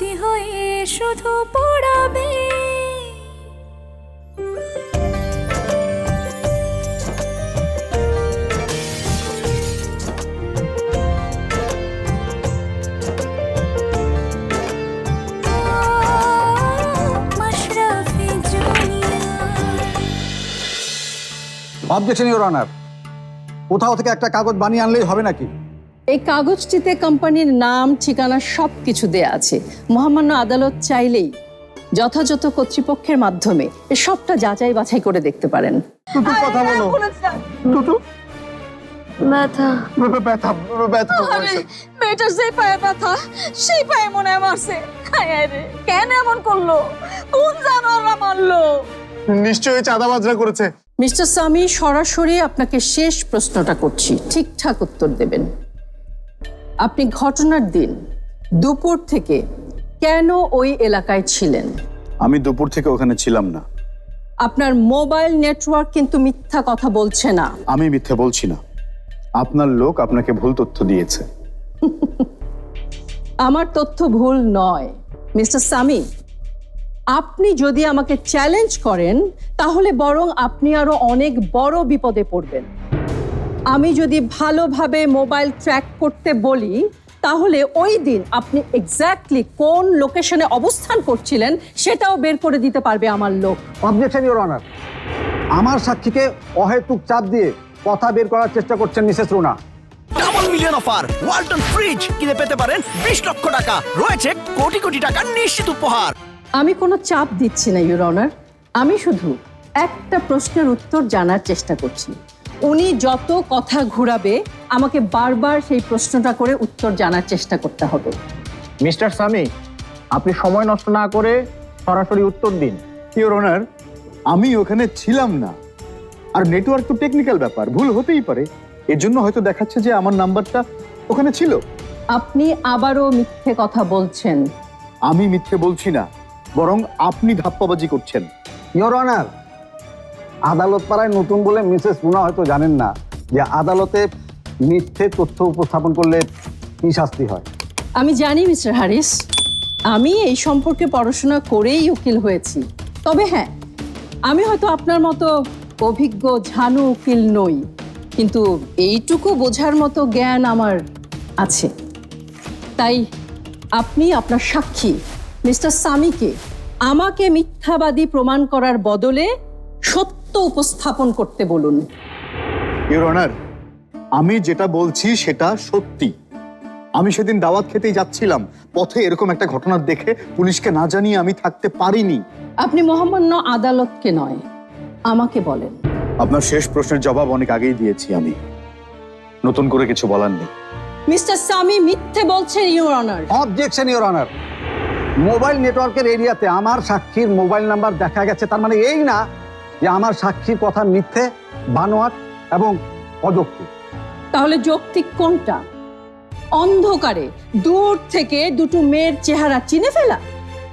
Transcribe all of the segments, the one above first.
স্মৃতি হয়ে শুধু পড়াবে। অবজেকশন ইউর অনার কোথাও থেকে একটা কাগজ বানিয়ে আনলেই হবে নাকি? এই কাগজটিতে কোম্পানির নাম ঠিকানা সব কিছু দেয়া আছে। মহামান্য আদালত চাইলেই যথাযথ কর্তৃপক্ষের মাধ্যমে এ সবটা যাচাই বাছাই করে দেখতে পারেন। টুটু কথা বলো। টুটু? ব্যথা। ব্যথা ব্যথা মেয়েটার সেই পায়ে ব্যথা সেই পায়ে মনে মারছে। কেন এমন করল? কোন জানোয়াররা মারলো? নিশ্চয়ই চাঁদাবাজরা করেছে। মিস্টার সামি সরাসরি আপনাকে শেষ প্রশ্নটা করছি। ঠিকঠাক উত্তর দেবেন। আপনি ঘটনার দিন দুপুর থেকে কেন ওই এলাকায় ছিলেন? আমি দুপুর থেকে ওখানে ছিলাম না। আপনার মোবাইল নেটওয়ার্ক কিন্তু মিথ্যা কথা বলছে না। আমি মিথ্যে বলছি না। আপনার লোক আপনাকে ভুল তথ্য দিয়েছে। আমার তথ্য ভুল নয়। মিস্টার সামি আপনি যদি আমাকে চ্যালেঞ্জ করেন তাহলে বরং আপনি আরও অনেক বড় বিপদে পড়বেন। আমি যদি ভালোভাবে মোবাইল ট্র্যাক করতে বলি তাহলে ওই দিন আপনি এক্স্যাক্টলি কোন লোকেশনে অবস্থান করছিলেন সেটাও বের করে দিতে পারবে আমার লোক। অবজেকশন ইউর অনার আমার সাক্ষীকে অহেতুক চাপ দিয়ে কথা বের করার চেষ্টা করছেন Mrs Runa. Double million offer Walton fridge কিনে পেতে পারেন বিশ লক্ষ টাকা। রয়েছে কোটি কোটি টাকার নিশ্চিত উপহার। আমি কোনো চাপ দিচ্ছি না ইউর অনার আমি শুধু একটা প্রশ্নের উত্তর জানার চেষ্টা করছি। উনি যত কথা ঘুরাবে আমাকে বারবার সেই প্রশ্নটা করে উত্তর জানার চেষ্টা করতে হবে। মিস্টার সামি আপনি সময় নষ্ট না করে সরাসরি উত্তর দিন। ইউর অনার আমি ওখানে ছিলাম না। আর নেটওয়ার্ক তো টেকনিক্যাল ব্যাপার ভুল হতেই পারে। এর জন্য হয়তো দেখাচ্ছে যে আমার নাম্বারটা ওখানে ছিল। আপনি আবারও মিথ্যে কথা বলছেন। আমি মিথ্যে বলছি না বরং আপনি ধাপ্পাবাজি করছেন। ইয়োর অনার আদালত পাড়ায় নতুন বলে মিসেস রুনা হয়তো জানেন না যে আদালতে মিথ্যে তথ্য উপস্থাপন করলে কি শাস্তি হয়? আমি জানি, মিস্টার হ্যারিস আমি এই সম্পর্কে পড়াশোনা করেই উকিল হয়েছি। তবে হ্যাঁ আমি হয়তো আপনার মতো অভিজ্ঞ, ঝানু উকিল নই। কিন্তু এইটুকু বোঝার মতো জ্ঞান আমার আছে। তাই আপনি আপনার সাক্ষী, মিস্টার সামিকে, আমাকে মিথ্যাবাদী প্রমাণ করার বদলে সত্য উপস্থাপন করতে বলুন। ইয়োর অনার আমি যেটা বলছি সেটা সত্যি। আমি সেদিন দাওয়াত খেতেই যাচ্ছিলাম। পথে এরকম একটা ঘটনা দেখে পুলিশকে না জানিয়ে আমি থাকতে পারিনি। আপনি মহামান্য আদালতকে নয় আমাকে বলেন। আপনার শেষ প্রশ্নের জবাব অনেক আগেই দিয়েছি আমি। নতুন করে কিছু বলার নেই। মিস্টার সামি মিথ্যে বলছেন your honour objection your honour mobile নেটওয়ার্কের এরিয়াতে আমার সাক্ষীর মোবাইল নাম্বার দেখা গেছে তার মানে এই না যে আমার সাক্ষীর কথা মিথ্যে বানোয়াট এবং অযৌক্তিক। তাহলে যৌক্তিক কোনটা? অন্ধকারে দূর থেকে দুটো মেয়ের চেহারা চিনে ফেলা?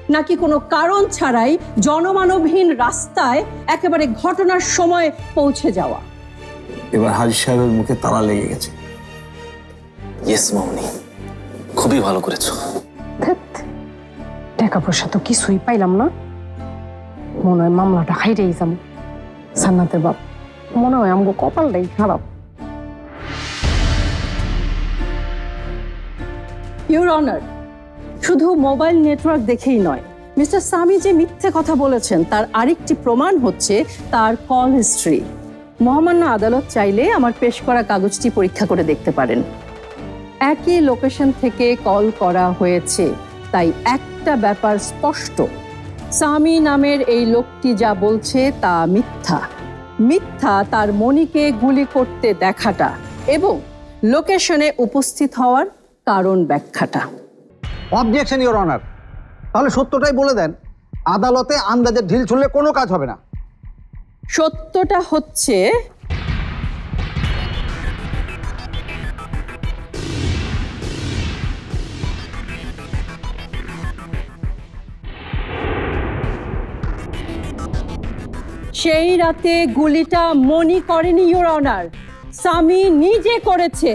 নাকি কোনো কারণ ছাড়াই জনমানবহীন রাস্তায় একেবারে ঘটনার সময় পৌঁছে যাওয়া? এবার হাজি সাহেবের মুখে তালা লেগে গেছে। ইয়েস মামনি। খুবই ভালো করেছ। টাকা পয়সা তো কিছুই পাইলাম না। মনে হয় মামলাটা হাইরেই যাম সান্নাতের বাপ। মনে হয় আমগো কপালটাই খারাপ। ইউর অনার শুধু মোবাইল নেটওয়ার্ক দেখেই নয়, মিস্টার সামি যে মিথ্যে কথা বলেছেন, তার আরেকটি প্রমাণ হচ্ছে তার কল হিস্ট্রি। মহামান্য আদালত চাইলে আমার পেশ করা কাগজটি পরীক্ষা করে দেখতে পারেন। একই লোকেশন থেকে কল করা হয়েছে, তাই একটা ব্যাপার স্পষ্ট। সামি নামের এই লোকটি যা বলছে তা মিথ্যা। মিথ্যা তার মনিকে গুলি করতে দেখাটা এবং লোকেশনে উপস্থিত হওয়ার কারণ ব্যাখ্যাটা। অবজেকশন ইওর অনার তাহলে সত্যটাই বলে দেন আদালতে আন্দাজের ঢিল ছুড়লে কোনো কাজ হবে না। সত্যটা হচ্ছে সেই রাতে গুলিটা মনি করেনি ইউর অনার সামি নিজে করেছে।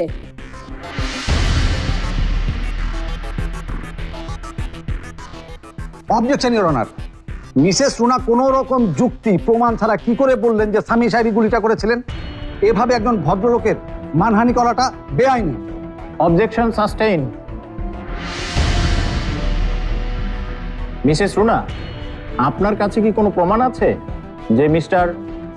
Objection your honour Mrs Runa কোনো রকম যুক্তি প্রমাণ ছাড়া কি করে বললেন যে স্বামী সাহেবই গুলিটা করেছিলেন? এভাবে একজন ভদ্রলোকের মানহানি করাটা বেআইনি। অবজেকশন সাস্টেইন মিসেস রুনা আপনার কাছে কি কোনো প্রমাণ আছে? যে মিস্টার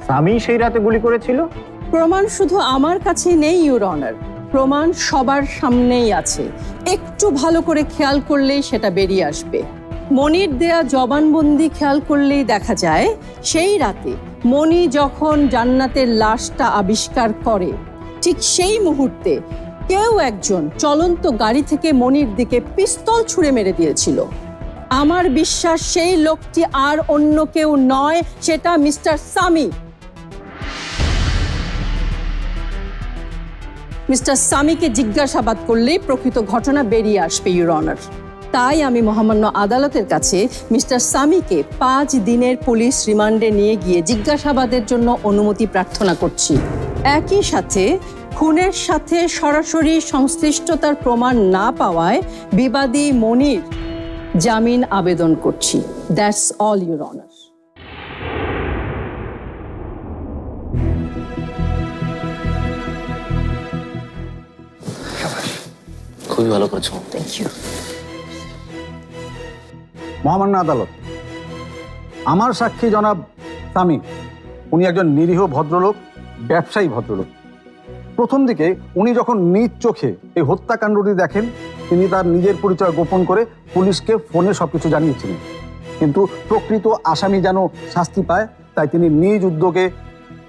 সামি সেই রাতে গুলি করেছিল? প্রমাণ শুধু আমার কাছে নেই, ইউর অনার। প্রমাণ সবার সামনেই আছে। একটু ভালো করে খেয়াল করলেই সেটা বেরিয়ে আসবে। মনির দেয়া জবানবন্দি খেয়াল করলেই দেখা যায়, সেই রাতে মনি যখন জান্নাতের লাশটা আবিষ্কার করে, ঠিক সেই মুহূর্তে কেউ একজন চলন্ত গাড়ি থেকে মনির দিকে পিস্তল ছুঁড়ে মেরে দিয়েছিল। আমার বিশ্বাস সেই লোকটি আর অন্য কেউ নয়, সেটা মিস্টার সামি। মিস্টার সামিকে জিজ্ঞাসাবাদ করলেই প্রকৃত ঘটনা বেরিয়ে আসবে ইউর অনার। তাই আমি মহামান্য আদালতের কাছে মিস্টার সামিকে পাঁচ দিনের পুলিশ রিমান্ডে নিয়ে গিয়ে জিজ্ঞাসাবাদের জন্য অনুমতি প্রার্থনা করছি। একই সাথে খুনের সাথে সরাসরি সংশ্লিষ্টতার প্রমাণ না পাওয়ায় বিবাদী মনির জামিন আবেদন করছি। দ্যাটস অল ইউর অনার খুবই ভালো করেছ। থ্যাংক ইউ মহামান্য আদালত আমার সাক্ষী জনাব স্বামী উনি একজন নিরীহ ভদ্রলোক ব্যবসায়ী ভদ্রলোক। প্রথম দিকে উনি যখন নিজ চোখে এই হত্যাকাণ্ডটি দেখেন তিনি তার নিজের পরিচয় গোপন করে পুলিশকে ফোনে সবকিছু জানিয়েছিলেন। কিন্তু প্রকৃত আসামি যেন শাস্তি পায়, তাই তিনি নিজ উদ্যোগে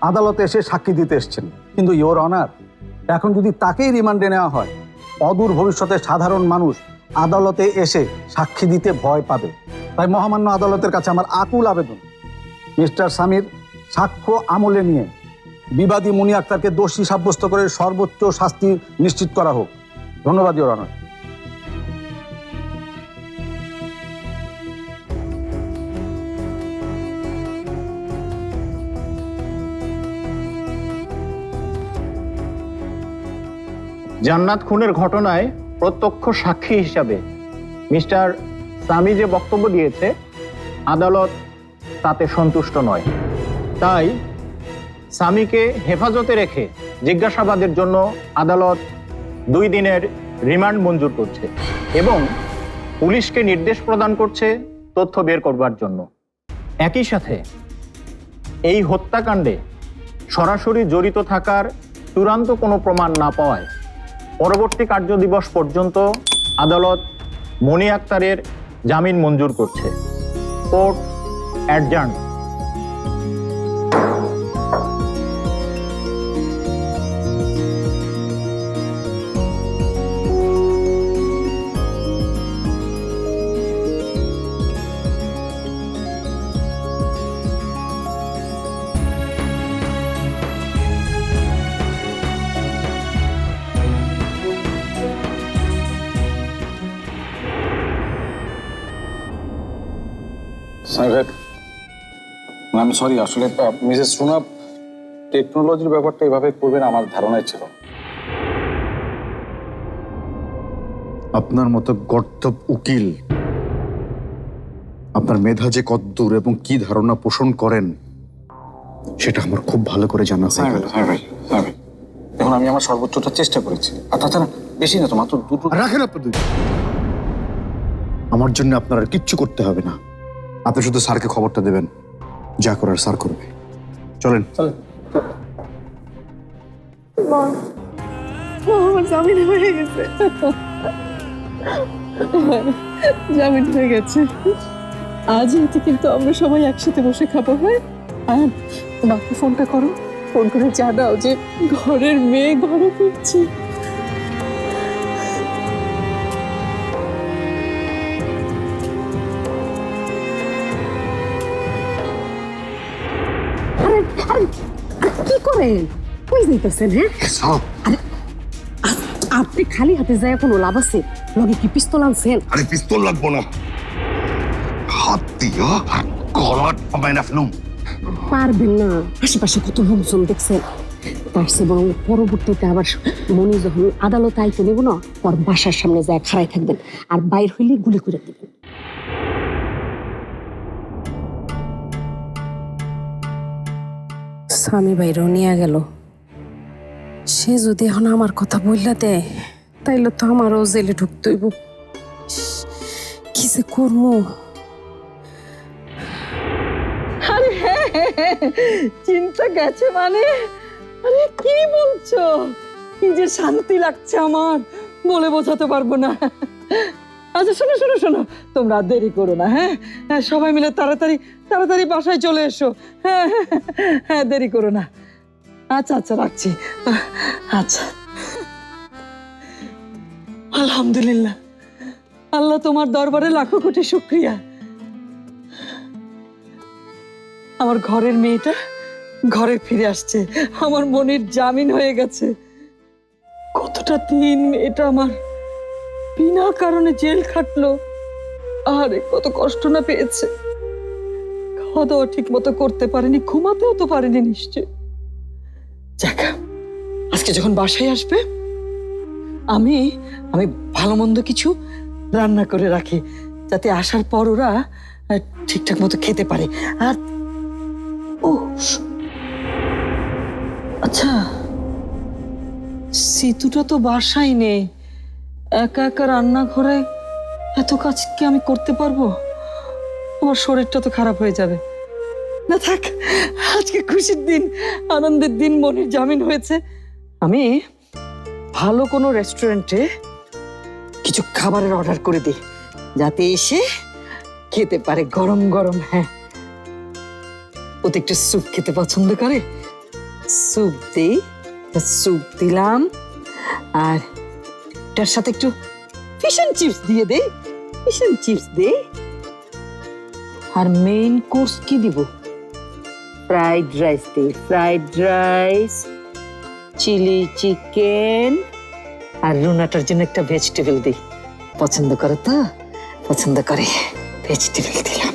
আদালতে এসে সাক্ষী দিতে এসছেন। কিন্তু ইওর অনার, এখন যদি তাকেই রিমান্ডে নেওয়া হয়, অদূর ভবিষ্যতে সাধারণ মানুষ আদালতে এসে সাক্ষী দিতে ভয় পাবে। তাই মহামান্য আদালতের কাছে আমার আকুল আবেদন, মিস্টার স্বামীর সাক্ষ্য আমলে নিয়ে বিবাদী মুনি আক্তারকে দোষী সাব্যস্ত করে সর্বোচ্চ শাস্তি নিশ্চিত করা হোক। ধন্যবাদ, ইওর অনার। জান্নাত খুনের ঘটনায় প্রত্যক্ষ সাক্ষী হিসাবে মিস্টার সামি যে বক্তব্য দিয়েছে, আদালত তাতে সন্তুষ্ট নয়। তাই সামিকে হেফাজতে রেখে জিজ্ঞাসাবাদের জন্য আদালত দুই দিনের রিমান্ড মঞ্জুর করছে এবং পুলিশকে নির্দেশ প্রদান করছে তথ্য বের করবার জন্য। একই সাথে এই হত্যাকাণ্ডে সরাসরি জড়িত থাকার চূড়ান্ত কোনো প্রমাণ না পাওয়ায় পরবর্তী কার্য দিবস পর্যন্ত আদালত মনি আক্তারের জামিন মঞ্জুর করছে। Court adjourn. আমি সরি আসলে মিসেস সোনা টেকনোলজির ব্যাপারটা এভাবে করবেন আমার ধারণায় ছিল আপনার মতো গর্দব উকিল আপনার মেধা যে কদ্দূর এবং কি ধারণা পোষণ করেন সেটা আমার খুব ভালো করে জানা হ্যাঁ হ্যাঁ হ্যাঁ ভাই। এখন আমি আমার সর্বোচ্চটা চেষ্টা করেছি। আর তাছাড়া বেশি না তো মাত্র দুটো রাখেন আপনার আমার জন্য আপনার আর কিচ্ছু করতে হবে না। আপনি শুধু স্যারকে খবরটা দেবেন। যা করার স্যার করবে। চলেন। জামিন হয়ে গেছে। আজ রাতে কিন্তু আমরা সবাই একসাথে বসে খাব হ্যাঁ? আর বাকি ফোনটা করো। ফোন করে জানাও যে ঘরের মেয়ে ঘরে ফিরছে। করেন কই যাইতেছেন হ্যাঁ? সব আপনি খালি হাতে যায় কোনো লাভ আছে? লগে কি পিস্তল আনছেন? আরে পিস্তল লাগবো না। হাত দিয়া না ফেলুম। পারবেন না। আশেপাশে কত লোকজন দেখছেন? তার বরং পরবর্তীতে আবার মনি যখন আদালতে আইতে নেব না ওর বাসার সামনে যায় খাড়াই থাকবেন। আর বাইর হইলে গুলি করে দিবেন। স্বামী বাইরেও নিয়ে গেল। সে যদি এখন আমার কথা বললা দেয় তাইলে তো আমারও জেলে ঢুকতে হইব। কি যে করব হ্যাঁ, হ্যাঁ, হ্যাঁ, চিন্তা গেছে মানে? আরে কি বলছো? কি যে শান্তি লাগছে আমার বলে বোঝাতে পারব না। আচ্ছা শোনো শোনো শোনো তোমরা দেরি করো না হ্যাঁ সবাই মিলে তাড়াতাড়ি তাড়াতাড়ি বাসায় চলে এসো। হ্যাঁ হ্যাঁ, দেরি করো না। আচ্ছা আচ্ছা রাখছি। আচ্ছা। আলহামদুলিল্লাহ। আল্লাহ তোমার দরবারে লাখো কোটি শুক্রিয়া। আমার ঘরের মেয়েটা ঘরে ফিরে আসছে। আমার মনের জামিন হয়ে গেছে। কতটা দিন মেয়েটা আমার বিনা কারণে জেল খাটলো। আরে কত কষ্ট না পেয়েছে। খাওয়া দাওয়া ঠিক মতো করতে পারেনি, ঘুমাতেও তো পারেনি নিশ্চয়। আজকে যখন বাসায় আসবে, আমি আমি ভালো মন্দ কিছু রান্না করে রাখি, যাতে আসার পর ওরা ঠিকঠাক মতো খেতে পারে। আর ও আচ্ছা সিতুটা তো বাসায় নেই, একা একা রান্নাঘরে এত কাজ কি আমি করতে পারব? আমার শরীরটা তো খারাপ হয়ে যাবে। না থাক, আজকে খুশির দিন, আনন্দের দিন, মনির জামিন হয়েছে। আমি ভালো কোনো রেস্টুরেন্টে কিছু খাবারের অর্ডার করে দিই, যাতে এসে খেতে পারে গরম গরম হ্যাঁ। ও তো একটু স্যুপ খেতে পছন্দ করে। স্যুপ দিই স্যুপ দিলাম, আর এটার সাথে একটু ফিশ অ্যান্ড চিপস দিয়ে দেই ফিশ অ্যান্ড চিপস দেই। আর মেইন কোর্স কি দিব? ফ্রাইড রাইস দিই ফ্রাইড রাইস চিলি চিকেন আর রুনাটার জন্য একটা ভেজিটেবল দিই। পছন্দ করে তো? পছন্দ করে ভেজিটেবল দিলাম।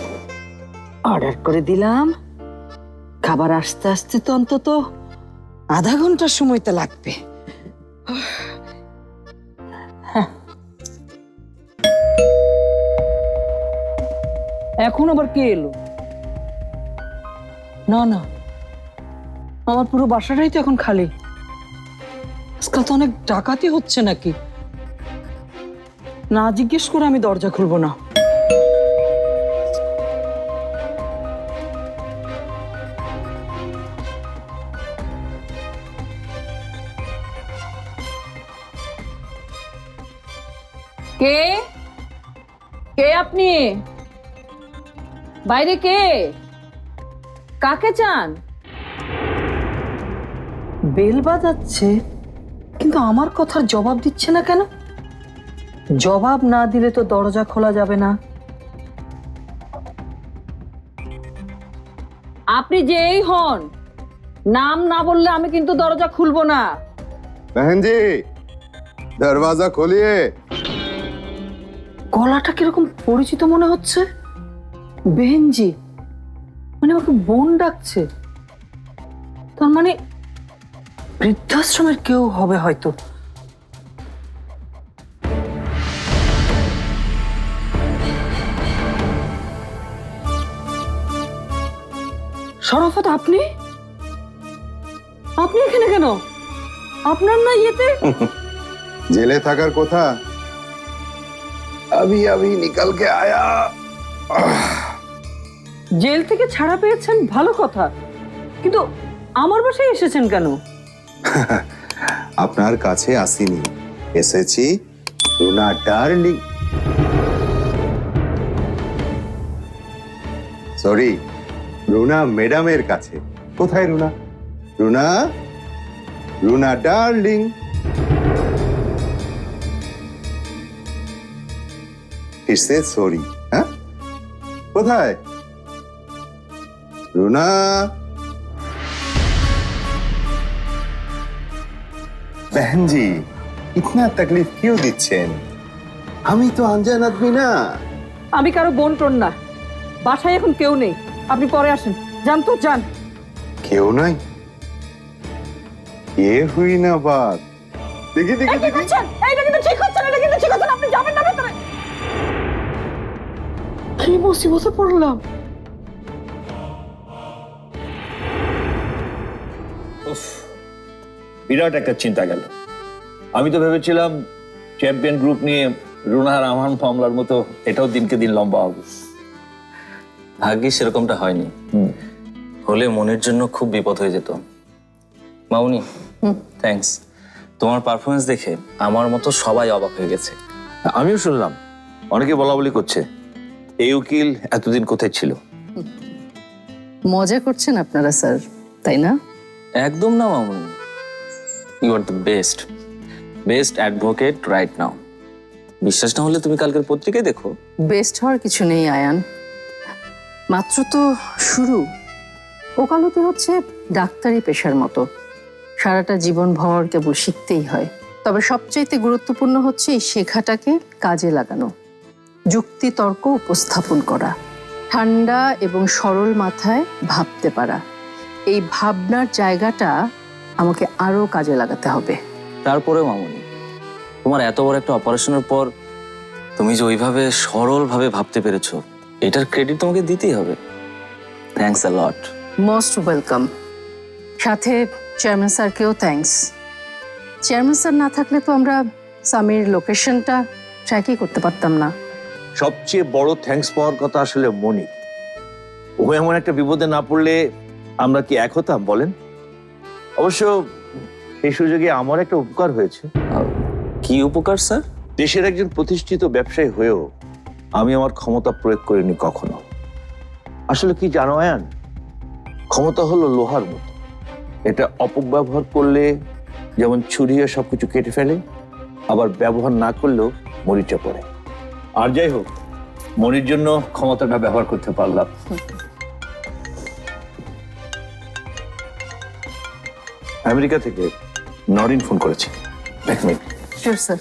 অর্ডার করে দিলাম। খাবার আসতে আসতে তো অন্তত আধা ঘণ্টার সময় তো লাগবে। হ্যাঁ। এখন আবার কে এলো? না না। আমার পুরো বাসাটাই তো এখন খালি। আজকাল তো অনেক ডাকাতি হচ্ছে নাকি? না জিজ্ঞেস করে আমি দরজা খুলবো না। কে? কে আপনি? বাইরে কে? কাকে চান? বেল বাজাচ্ছে কিন্তু আমার কথার জবাব দিচ্ছে না কেন? জবাব না দিলে তো দরজা খোলা যাবে না। আপনি যেই হন নাম না বললে আমি কিন্তু দরজা খুলবো না। বেহেনজি দরওয়াজা খুলিয়ে। গলাটা কীরকম পরিচিত মনে হচ্ছে? বেহেনজি মানে আমাকে বোন ডাকছে তার মানে বৃদ্ধাশ্রমের কেউ হবে হয়তো শরাফত আপনি আপনি এখানে কেন আপনার না ইয়েতে जेले থাকার কথা अभी अभी निकल के आया জেল থেকে ছাড়া পেয়েছেন ভালো কথা, কিন্তু আমার বাসায় এসেছেন কেন? আপনার কাছে আসিনি। এসেছি রুনা ডার্লিং। সরি রুনা ম্যাডামের কাছে। কোথায় রুনা? রুনা? রুনা ডার্লিং। সরি হ্যাঁ? কোথায়? রুনা বেহনজি ইতনা তকলিফ কেউ দিচ্ছেন আমি তো আনজান আদমি না আমি কারও বোন টোন না। বাসায় এখন কেউ নেই। আপনি পরে আসেন। যান তো যান। কেউ নাই? এ হুই না বাদ দেখি দেখি দেখি। করছেন এইটা কিন্তু ঠিক হচ্ছে না এটা কিন্তু ঠিক হচ্ছে না আপনি যাবেন না ভেতরে। কি মুসিবতে পড়লাম। বিরাট একটা চিন্তা গেল। আমি তো ভেবেছিলাম চ্যাম্পিয়ন গ্রুপ নিয়ে রুনার আমান মামলার মতো এটাও দিনকে দিন লম্বা হবে। ভাগ্যে সেরকমটা হয়নি। হলে মনের জন্য খুব বিপদ হয়ে যেত। মাউনি থ্যাঙ্কস তোমার পারফরমেন্স দেখে আমার মতো সবাই অবাক হয়ে গেছে। আমিও শুনলাম। অনেকে বলা বলি করছে এই উকিল এতদিন কোথায় ছিল? মজা করছেন আপনারা স্যার তাই না? একদম না মামুনি। You are the best best advocate right now বিশ্বাস না হলে তুমি কালকের পত্রিকায় দেখো। বেস্ট হওয়ার কিছু নেই, আয়ান। মাত্র তো শুরু। ওকালতি হচ্ছে ডাক্তারি পেশার মতো। সারাটা জীবন ভর কেবল শিখতেই হয়। তবে সবচাইতে গুরুত্বপূর্ণ হচ্ছে এই শেখাটাকে কাজে লাগানো। যুক্তি তর্ক উপস্থাপন করা। ঠান্ডা এবং সরল মাথায় ভাবতে পারা। এই ভাবনার জায়গাটা আমাকে আরও কাজে লাগাতে হবে। তারপরে মামুনি তোমার এত বড় একটা অপারেশনের পর তুমি যে ওইভাবে সরলভাবে ভাবতে পেরেছ এটার ক্রেডিট তোমাকে দিতেই হবে। Thanks a lot most welcome সাথে চেয়ারম্যান স্যারকেও থ্যাঙ্কস চেয়ারম্যান স্যার না থাকলে তো আমরা সামির লোকেশনটা ট্র্যাকই করতে পারতাম না। সবচেয়ে বড় থ্যাঙ্কস পাওয়ার কথা আসলে মনি ও এমন একটা বিপদে না পড়লে আমরা কি এক হতাম বলেন? অবশ্য এই সুযোগে আমার একটা উপকার হয়েছে। কি উপকার স্যার? দেশের একজন প্রতিষ্ঠিত ব্যবসায়ী হয়েও আমি আমার ক্ষমতা প্রয়োগ করিনি কখনো। আসলে কি জানো আয়ান? ক্ষমতা হলো লোহার মতো। এটা অপব্যবহার করলে যেমন ছুরিয়ে সবকিছু কেটে ফেলে আবার ব্যবহার না করলেও মরিচা পড়ে। আর যাই হোক মনির জন্য ক্ষমতাটা ব্যবহার করতে পারলাম। আমেরিকা থেকে নরিন ফোন করেছে। এক মিনিট। Sure sir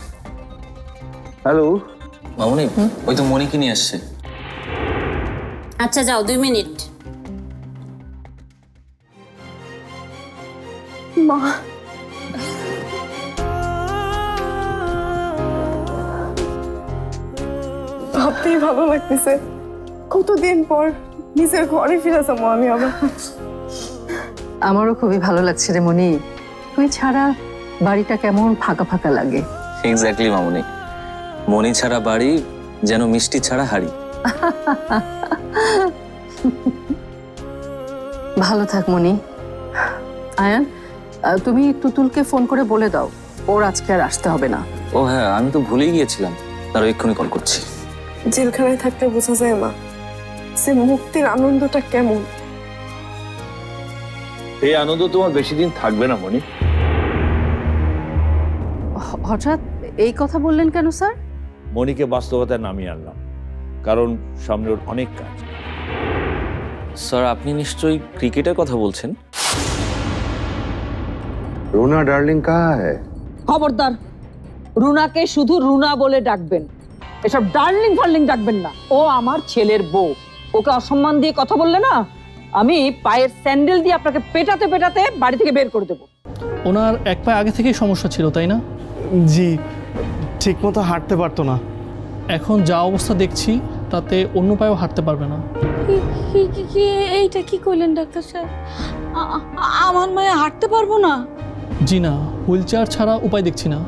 hello? মামুনি ওই তো মনিকে নিয়ে আসছে। আচ্ছা যাও দুই মিনিট। ভাবতেই ভালো লাগতেছে। কতদিন পর নিজের ঘরে ফিরে যাব আমি আবার। আমারও খুবই ভালো লাগছে রে মনি। তুই ছাড়া বাড়িটা কেমন ফাঁকা ফাঁকা লাগে। এক্স্যাক্টলি মামুনি। মনি ছাড়া বাড়ি যেন মিষ্টি ছাড়া হাড়ি। ভালো থাক মনি। আয়ান তুমি তুতুলকে ফোন করে বলে দাও। ওর আজকে আর আসতে হবে না। ও হ্যাঁ আমি তো ভুলেই গিয়েছিলাম। তার এক্ষুনি কল করছি। জেলখানায় থাকতে বোঝা যায় মা সে মুক্তির আনন্দটা কেমন। এই আনন্দ তোমার বেশি দিন থাকবে না মনি হঠাৎ এই কথা বললেন কেন স্যার? মনিকে বাস্তবতায় নামিয়ে আনলাম কারণ সামনে ওর অনেক কাজ। স্যার আপনি নিশ্চয়ই ক্রিকেটের কথা বলছেন? রুনা ডার্লিং কায় খবরদার রুনাকে শুধু রুনা বলে ডাকবেন। এসব ডার্লিং ফার্লিং ডাকবেন না। ও আমার ছেলের বউ। ওকে অসম্মান দিয়ে কথা বললে না? আমি পায়ের স্যান্ডেল দিয়ে আপনাকে পেটাতে পেটাতে বাড়ি থেকে বের করে দেবো। ওনার এক পায়ে আগে থেকেই সমস্যা ছিল তাই না? জি ঠিকমতো হাঁটতে পারতো না। এখন যা অবস্থা দেখছি তাতে অন্য পায়েও হাঁটতে পারবে না। এইটা কি কইলেন ডাক্তার সাহেব আমার মায়ে হাঁটতে পারব না। জি না হুইল চেয়ার ছাড়া উপায় দেখছি না।